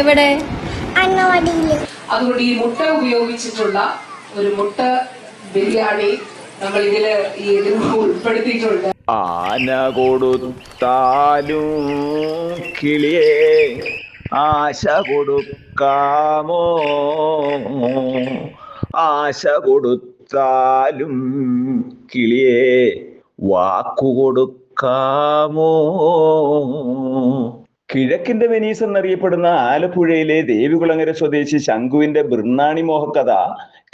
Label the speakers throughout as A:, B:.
A: എവിടെ?
B: അതുകൊണ്ട് ഈ മുട്ട ഉപയോഗിച്ചിട്ടുള്ള ഒരു മുട്ട ബിരിയാണി നമ്മൾ ഇതിൽ ഈ ഇതിൽ ഉൾപ്പെടുത്തിയിട്ടുണ്ട്.
C: ആന കൊടുത്താലും കിളിയെ ആശ കൊടുക്കാമോ? ആശ കൊടുത്താലും കിളിയെ വാക്കു കൊടുക്കാമോ? കിഴക്കിന്റെ വെനീസ് എന്നറിയപ്പെടുന്ന ആലപ്പുഴയിലെ ദേവികുളങ്ങര സ്വദേശി ശംഖുവിന്റെ ബൃണ്ണാണി മോഹക്കഥ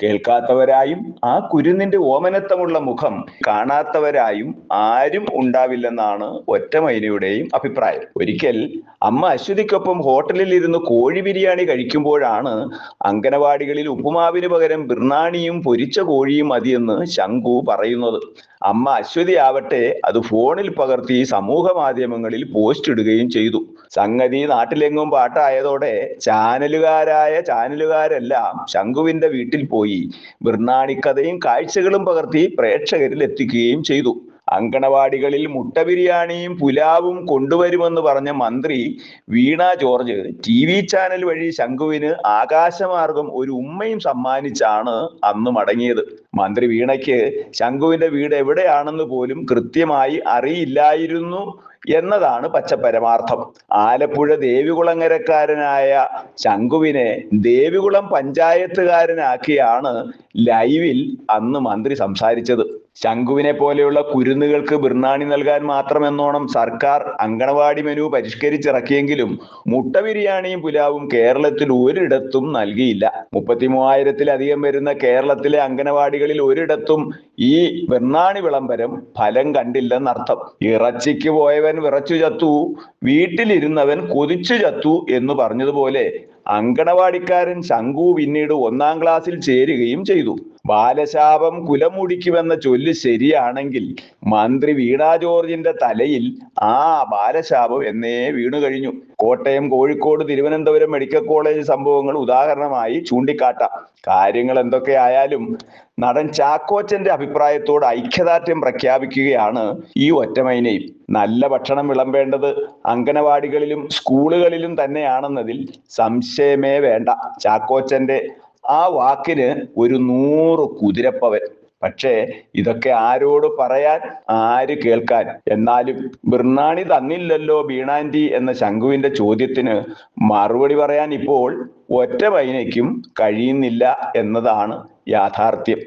C: കേൾക്കാത്തവരായും ആ കുരുന്നിന്റെ ഓമനത്തമുള്ള മുഖം കാണാത്തവരായും ആരും ഉണ്ടാവില്ലെന്നാണ് ഒറ്റമൈനയുടെയും അഭിപ്രായം. ഒരിക്കൽ അമ്മ അശ്വതിക്കൊപ്പം ഹോട്ടലിൽ ഇരുന്ന് കോഴി ബിരിയാണി കഴിക്കുമ്പോഴാണ് അങ്കനവാടികളിൽ ഉപ്പുമാവിന് പകരം ബിർണാണിയും പൊരിച്ച കോഴിയും മതിയെന്ന് ശങ്കു പറയുന്നത്. അമ്മ അശ്വതി ആവട്ടെ അത് ഫോണിൽ പകർത്തി സമൂഹ മാധ്യമങ്ങളിൽ പോസ്റ്റ് ഇടുകയും ചെയ്തു. സംഗതി നാട്ടിലെങ്ങും പാട്ടായതോടെ ചാനലുകാരായ ചാനലുകാരെല്ലാം ശങ്കുവിന്റെ വീട്ടിൽ പോയി ബിർണാണിക്കഥയും കാഴ്ചകളും പകർത്തി പ്രേക്ഷകരിൽ എത്തിക്കുകയും ചെയ്തു. അങ്കണവാടികളിൽ മുട്ട ബിരിയാണിയും പുലാവും കൊണ്ടുവരുമെന്ന് പറഞ്ഞ മന്ത്രി Veena George T V channel വഴി ശംഖുവിന് ആകാശമാർഗം ഒരു ഉമ്മയും സമ്മാനിച്ചാണ് അന്ന് മടങ്ങിയത്. മന്ത്രി വീണയ്ക്ക് ശംഖുവിന്റെ വീട് എവിടെയാണെന്ന് പോലും കൃത്യമായി അറിയില്ലായിരുന്നു. എന്നതാണ് പച്ച പരമാർത്ഥം ആലപ്പുഴ ദേവികുളങ്ങരക്കാരനായ ശംഖുവിനെ ദേവികുളം പഞ്ചായത്തുകാരനാക്കിയാണ് ലൈവിൽ അന്ന് മന്ത്രി സംസാരിച്ചത്. ശംഖുവിനെ പോലെയുള്ള കുരുന്നുകൾക്ക് ബിർണാണി നൽകാൻ മാത്രമെന്നോണം സർക്കാർ അങ്കണവാടി മെനു പരിഷ്കരിച്ചിറക്കിയെങ്കിലും മുട്ട ബിരിയാണിയും പുലാവും കേരളത്തിൽ ഒരിടത്തും നൽകിയില്ല. മുപ്പത്തി മൂവായിരത്തിലധികം വരുന്ന കേരളത്തിലെ അങ്കണവാടികളിൽ ഒരിടത്തും ഈ വെണ്ണാണി വിളംബരം ഫലം കണ്ടില്ലെന്നർത്ഥം. ഇറച്ചിക്ക് പോയവൻ വിറച്ചു ചത്തു വീട്ടിലിരുന്നവൻ കൊതിച്ചു ചത്തു എന്ന് പറഞ്ഞതുപോലെ അങ്കണവാടിക്കാരൻ ശങ്കു പിന്നീട് ഒന്നാം ക്ലാസ്സിൽ ചേരുകയും ചെയ്തു. ബാലശാപം കുലമുടിക്കുമെന്ന ചൊല്ല് ശരിയാണെങ്കിൽ മന്ത്രി വീണ ജോർജിന്റെ തലയിൽ ആ ബാലശാപം എന്നേ വീണു കഴിഞ്ഞു. കോട്ടയം കോഴിക്കോട് തിരുവനന്തപുരം മെഡിക്കൽ കോളേജ് സംഭവങ്ങൾ ഉദാഹരണമായി ചൂണ്ടിക്കാട്ടാം. കാര്യങ്ങൾ എന്തൊക്കെ ആയാലും നടൻ ചാക്കോച്ചന്റെ അഭിപ്രായത്തോട് ഐക്യദാർഢ്യം പ്രഖ്യാപിക്കുകയാണ് ഈ ഒറ്റമൈനയും നല്ല ഭക്ഷണം വിളമ്പേണ്ടത് അങ്കനവാടികളിലും സ്കൂളുകളിലും തന്നെയാണെന്നതിൽ സംശയമേ വേണ്ട. ചാക്കോച്ചന്റെ ആ വാക്കിന് ഒരു നൂറ് കുതിരപ്പവൻ. പക്ഷേ ഇതൊക്കെ ആരോട് പറയാൻ ആര് കേൾക്കാൻ? എന്നാലും ബിർണാണി തന്നില്ലല്ലോ ബീണാന്റി എന്ന ശംഖുവിന്റെ ചോദ്യത്തിന് മറുപടി പറയാൻ ഇപ്പോൾ ഒറ്റ പൈനയ്ക്കും കഴിയുന്നില്ല എന്നതാണ് യാഥാർത്ഥ്യം.